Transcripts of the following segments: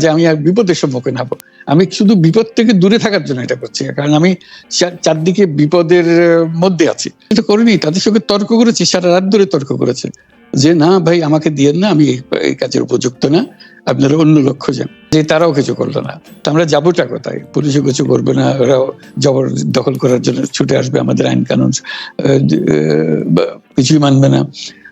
যে আমি আর বিপদের সম্মুখীন হব। আমি শুধু বিপদ থেকে দূরে থাকার জন্য এটা করছি, কারণ আমি চারদিকে বিপদের মধ্যে আছি। এটা করিনি, তাদের সঙ্গে তর্ক করেছি, সারা রাত ধরে তর্ক করেছে। যে না ভাই, আমাকে দিয়েন না, আমি এই- কাজের উপযুক্ত না, আপনারা অন্য লক্ষ্য যান। যে তারাও কিছু করল না। তো আমরা যাবোটা কোথায়? পুলিশও কিছু করবে না, ওরাও জবর দখল করার জন্য ছুটে আসবে, আমাদের আইন কানুন কিছুই মানবে না।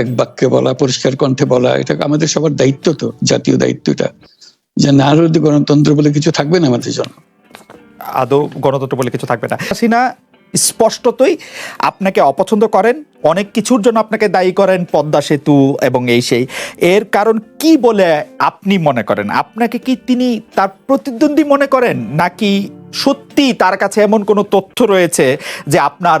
এক বাক্যে বলা, পরিষ্কার কণ্ঠে বলা, এটা আমাদের সবার দায়িত্ব তো, জাতীয় দায়িত্বটা যে না হলে গণতন্ত্র বলে কিছু থাকবে না আমাদের জন্য। আদৌ গণতন্ত্র বলে কিছু থাকবে না। হাসিনা স্পষ্টতই আপনাকে অপছন্দ করেন, অনেক কিছুর জন্য আপনাকে দায়ী করেন, পদ্মা সেতু এবং এই সেই। এর কারণ কি বলে আপনি মনে করেন? আপনাকে কি তিনি তার প্রতিদ্বন্দ্বী মনে করেন? নাকি সত্যি তার কাছে এমন কোনো তথ্য রয়েছে যে আপনার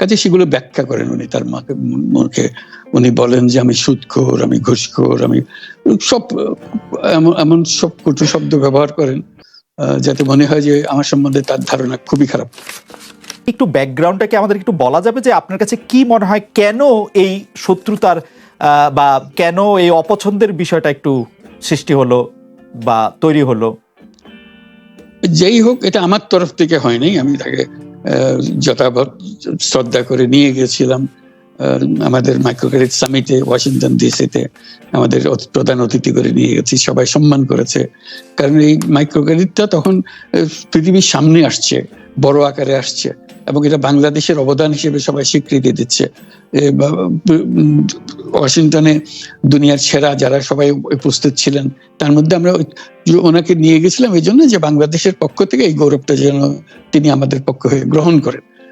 কাজে সেগুলো ব্যাখ্যা করেন উনি তার মাকে মুখে উনি বলেন যে আমি সুদখোর আমি ঘুষখোর আমি সব এমন এমন সব কটু শব্দ ব্যবহার করেন যাতে মনে হয় যে আমার সম্বন্ধে তার ধারণা খুবই খারাপ। একটু ব্যাকগ্রাউন্ডটাকে আমাদের একটু বলা যাবে যে আপনার কাছে কি মনে হয় কেন এই শত্রুতার আহ, বা কেন এই অপছন্দের বিষয়টা একটু সৃষ্টি হলো বা তৈরি হলো? যেই হোক এটা আমার তরফ থেকে হয়নি আমি তাকে যথাবৎ শ্রদ্ধা করে নিয়ে গেছিলাম। আমাদের মাইক্রোক্রেডিট সামিটে ওয়াশিংটন ডিসিতে আমাদের প্রধান অতিথি করে নিয়ে গেছি, সবাই সম্মান করেছে। কারণ এই মাইক্রোক্রেডিটটা তখন পৃথিবীর সামনে আসছে, বড় আকারে আসছে, এবং এটা বাংলাদেশের অবদান হিসেবে সবাই স্বীকৃতি দিচ্ছে। ওয়াশিংটনে দুনিয়ার সেরা যারা সবাই উপস্থিত ছিলেন, তার মধ্যে আমরা ওনাকে নিয়ে গেছিলাম, এই জন্য যে বাংলাদেশের পক্ষ থেকে এই গৌরবটা যেন তিনি আমাদের পক্ষ হয়ে গ্রহণ করেন।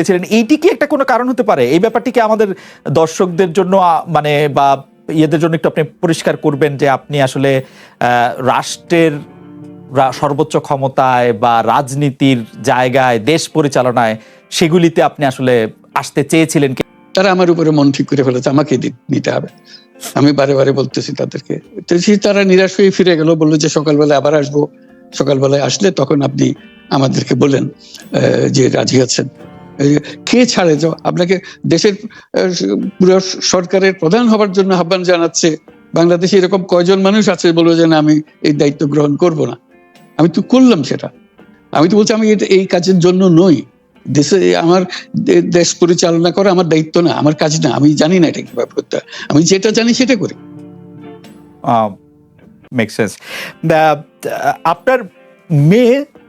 চেয়েছিলেন। এইটি কি একটা কোনো কারণ হতে পারে? এই ব্যাপারটি কি আমাদের দর্শকদের জন্য মানে বা ইয়েদের জন্য একটু আপনি পরিষ্কার করবেন যে আপনি আসলে রাষ্ট্রের সর্বোচ্চ ক্ষমতায় বা রাজনীতির জায়গায়, দেশ পরিচালনায় সেগুলিতে আপনি আসলে আসতে চেয়েছিলেন? তারা আমার উপরে মন ঠিক করে ফেলেছে আমাকে নিতে হবে। আমি বারে বারে বলতেছি তাদেরকে। তারা নিরাশ হয়ে ফিরে গেল, বলল যে সকালবেলা আবার আসব। সকালবেলায় আসলে তখন আপনি আমাদেরকে বলেন যে রাজি আছেন। কে ছাড়ে? তো আপনাকে দেশের পুরো সরকারের প্রধান হবার জন্য আহ্বান জানাচ্ছে, বাংলাদেশে এরকম কয়জন মানুষ আছে বলব যে না, আমি এই দায়িত্ব গ্রহণ করব না। আমি তো করলাম সেটা। আমি তো বলছি আমি এই কাজের জন্য নই। দেশে আমার দেশ পরিচালনা করা আমার দায়িত্ব না, আমার কাজ না। আমি জানি না এটা কীভাবে করতে। আমি যেটা জানি সেটা করি। মেক সেন্স আপনার মেয়ে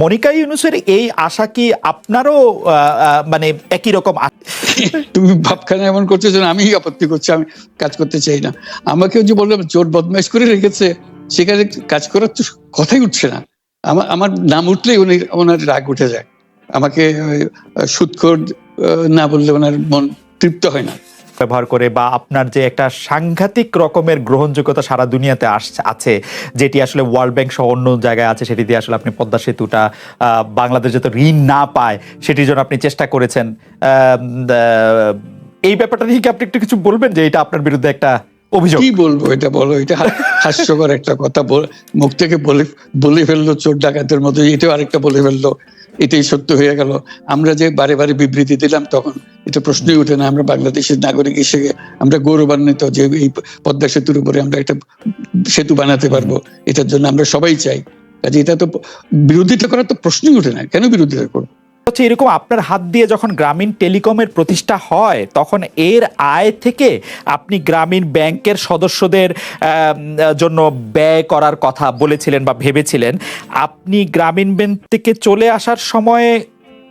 মনিকা ইউনুসের এই আশা কি আপনারও মানে একই রকম তুমি ভাবখানা এমন করছ যে আমি আপত্তি করছি, আমি কাজ করতে চাই না। আমাকে যে বললাম, চোর বদমাইশ করে রেখেছে, সেখানে কাজ করার তো কথাই উঠছে না। আমার আমার নাম উঠলেই উনি, ওনার রাগ উঠে যায়। আমাকে সুৎখোর না বললে ওনার মন তৃপ্ত হয় না। ব্যবহার করে বা আপনার যে একটা সাংঘাতিক রকমের গ্রহণযোগ্যতা সারা দুনিয়াতে আছে, যেটি আসলে ওয়ার্ল্ড ব্যাংক সহ অন্য জায়গায় আছে, সেটি দিয়ে আসলে আপনি পদ্মা সেতুটা বাংলাদেশ যাতে ঋণ না পায়, সেটির জন্য আপনি চেষ্টা করেছেন। এই ব্যাপারটা নিয়ে কি আপনি একটু কিছু বলবেন যে এটা আপনার বিরুদ্ধে একটা অভিযোগ? কি বলব? এটা বলো, এটা হাস্যকর একটা কথা মুখ থেকে বলে বলে ফেলল, চোর ডাকাতের মতো, এটাও আরেকটা বলে ফেলল, এটাই সত্য হয়ে গেল। আমরা যে বারে বারে বিবৃতি দিলাম, তখন এটা প্রশ্নই ওঠে না, আমরা বাংলাদেশের নাগরিক হিসেবে আমরা গৌরবান্বিত যে এই পদ্মা সেতুর উপরে আমরা একটা সেতু বানাতে পারব, এটার জন্য আমরা সবাই চাই। কাজে এটা তো বিরোধিতা করার তো প্রশ্নই ওঠে না, কেন বিরোধিতা করব? হচ্ছে এরকম আপনার হাত দিয়ে যখন গ্রামীণ টেলিকমের প্রতিষ্ঠা হয়, তখন এর আয় থেকে আপনি গ্রামীণ ব্যাংকের সদস্যদের জন্য ব্যয় করার কথা বলেছিলেন বা ভেবেছিলেন। আপনি গ্রামীণ ব্যাংক থেকে চলে আসার সময়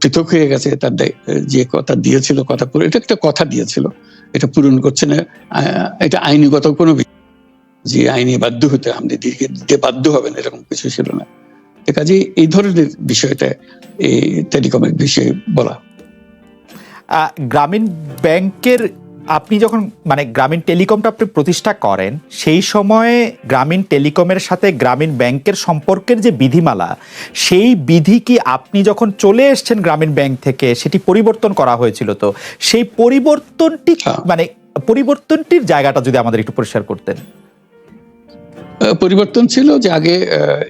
পৃথক হয়ে গেছে, তার যে কথা দিয়েছিল, কথা পুরো, এটা একটা কথা দিয়েছিল। এটা পূরণ করছে না এটা আইনিগত কোনো যে আইনে বাধ্য হতে আপনি দিতে বাধ্য হবেন এরকম কিছু ছিল না। কাজে এই ধরনের বিষয়টা এই টেলিকমের বিষয়ে বলা। গ্রামীণ ব্যাংকের আপনি যখন মানে গ্রামীণ টেলিকমটা আপনি প্রতিষ্ঠা করেন সেই সময়ে গ্রামীণ টেলিকমের সাথে গ্রামীণ ব্যাংকের সম্পর্কের যে বিধিমালা সেই বিধি কি আপনি যখন চলে এসছেন গ্রামীণ ব্যাংক থেকে সেটি পরিবর্তন করা হয়েছিল তো সেই পরিবর্তনটি হ্যাঁ। মানে পরিবর্তনটির জায়গাটা যদি আমাদের একটু পরিষ্কার করতেন পরিবর্তন ছিল যে আগে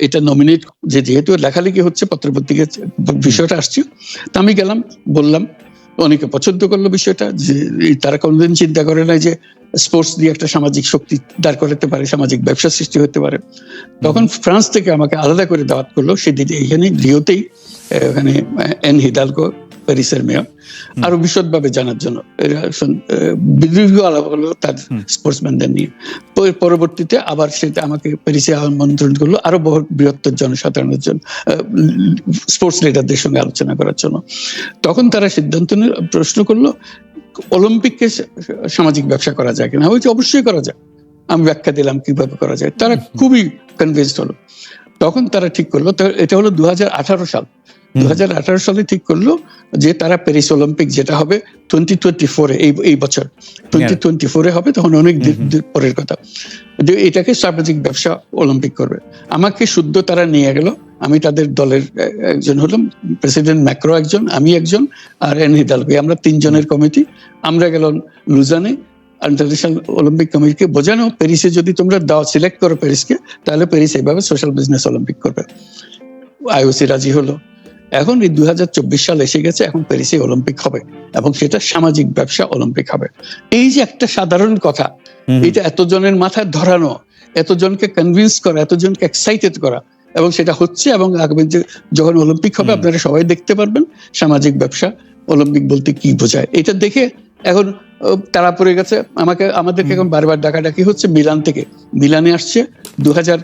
এটা নমিনেট যে যেহেতু লেখালেখি হচ্ছে পত্রপত্রিকা বিষয়টা আসছে তা আমি গেলাম বললাম অনেকে পছন্দ করল বিষয়টা, যে তারা কোনোদিন চিন্তা করে না যে স্পোর্টস দিয়ে একটা সামাজিক শক্তি দাঁড় করাতে পারে, সামাজিক ব্যবসা সৃষ্টি হতে পারে। তখন ফ্রান্স থেকে আমাকে আলাদা করে দাওয়াত করল, সেদিন এইখানে রিওতেই ওখানে এন হিদালকো প্যারিসের মেয়র। আরও বিশদভাবে জানার জন্য দীর্ঘ আলাপ হলো তার স্পোর্টসম্যানদের নিয়ে। পরবর্তীতে আবার সেটা আমাকে প্যারিসে আমন্ত্রণ করল আরও বহু বৃহত্তর জনসাধারণের জন্য স্পোর্টস লিডারদের সঙ্গে আলোচনা করার জন্য। তখন তারা সিদ্ধান্ত প্রশ্ন করল অলিম্পিককে সামাজিক ব্যবসা করা যায় কিনা? বলছি, অবশ্যই করা যায়। আমি ব্যাখ্যা দিলাম কীভাবে করা যায়। তারা খুবই কনভিন্সড হলো। তখন তারা ঠিক করল এটা হলো দু হাজার আঠারো সাল। দু হাজার আঠারো সালে ঠিক করল যে তারা প্যারিস অলিম্পিক যেটা হবে টোয়েন্টি টোয়েন্টি ফোরে এই এই বছর। টোয়েন্টি টোয়েন্টি ফোরে হবে তখন অনেক পরের কথা। যে এটাকে সামাজিক ব্যবসা অলিম্পিক করবে। আমাকে শুদ্ধ তারা নিয়ে গেল। আমি তাদের দলের একজন হলাম প্রেসিডেন্ট ম্যাক্রো একজন আমি একজন আর এন হিদালগো। আমরা তিনজনের কমিটি। আমরা গেলাম লুজানে ইন্টারন্যাশনাল অলিম্পিক কমিটিকে বোঝানো। প্যারিসে যদি তোমরা দাও সিলেক্ট করো প্যারিসকে তাহলে প্যারিস এইভাবে সোশ্যাল বিজনেস অলিম্পিক করবে। আইওসি রাজি হলো। এখন এই দুই সাল এসে গেছে এখন প্যারিসে অলিম্পিক হবে এবং সেটা সামাজিক ব্যবসা অলিম্পিক হবে। এই যে একটা সাধারণ কথা। এটা এতজনের মাথায় ধরানো এতজনকে কনভিন্স করা এতজনকে এক্সাইটেড করা এবং সেটা হচ্ছে এবং আগামী যে যখন অলিম্পিক হবে আপনারা সবাই দেখতে পারবেন সামাজিক ব্যবসা অলিম্পিক বলতে কি বোঝায়। এটা দেখে এখন তারা পড়ে গেছে আমাকে আমাদেরকে এখন বারবার ডাকাডাকি হচ্ছে মিলান থেকে। মিলানে আসছে দু হাজার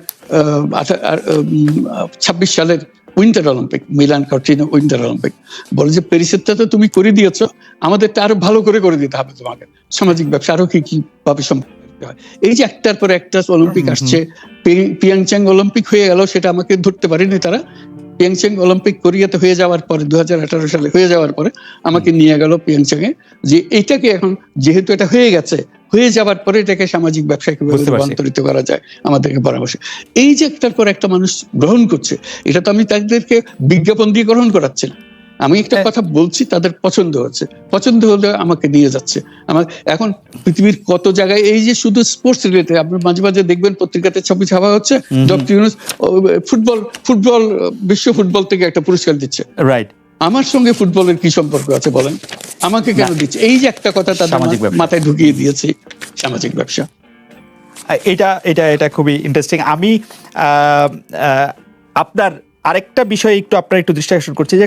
ছাব্বিশ সালের winter Olympic Milan Cortina winter Olympic. বলে যে প্যারিসেরটা তো তুমি করে দিয়েছ আমাদেরটা আরও ভালো করে করে দিতে হবে তোমাকে। সামাজিক ব্যবসা আরও কি কি ভাবে এই যে একটার পর একটা অলিম্পিক। আসছে পিয়াংচাং অলিম্পিক হয়ে গেল সেটা আমাকে ধরতে পারেনি তারা। পিয়াংচাং অলিম্পিক কোরিয়াতে হয়ে যাওয়ার পরে দু সালে হয়ে যাওয়ার পরে আমাকে নিয়ে গেল পিয়াংচাং এ যে এইটাকে এখন যেহেতু এটা হয়ে গেছে হয়ে যাওয়ার পরে এটাকে সামাজিক ব্যবসায় কীভাবে রূপান্তরিত করা যায় আমাদেরকে পরামর্শ। এই যে একটার পর একটা মানুষ গ্রহণ করছে এটা তো আমি তাদেরকে বিজ্ঞাপন দিয়ে গ্রহণ করাচ্ছি না আমি একটা হ্যাঁ। কথা বলছি তাদের পছন্দ হচ্ছে। পছন্দ হলে আমাকে নিয়ে যাচ্ছে। আমার এখন পৃথিবীর কত জায়গায় এই যে শুধু স্পোর্টস রিলেটেড আপনি মাঝে মাঝে দেখবেন পত্রিকাতে ছবি ছাপা হচ্ছে ডক্টর ইউনুস ফুটবল ফুটবল বিশ্ব ফুটবল থেকে একটা পুরস্কার দিচ্ছে। রাইট আমার সঙ্গে ফুটবলের কি সম্পর্ক আছে বলেন? আমাকে কেন দিচ্ছে? এই যে একটা কথা তাদের মাথায় ঢুকিয়ে দিয়েছে সামাজিক ব্যবসা। এটা এটা এটা খুবই ইন্টারেস্টিং আমি আহ, আহ, আপনার আরেকটা বিষয় একটু আপনার একটু দৃষ্টি আকর্ষণ করছি যে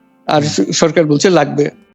আর সরকার বলছে লাগবে।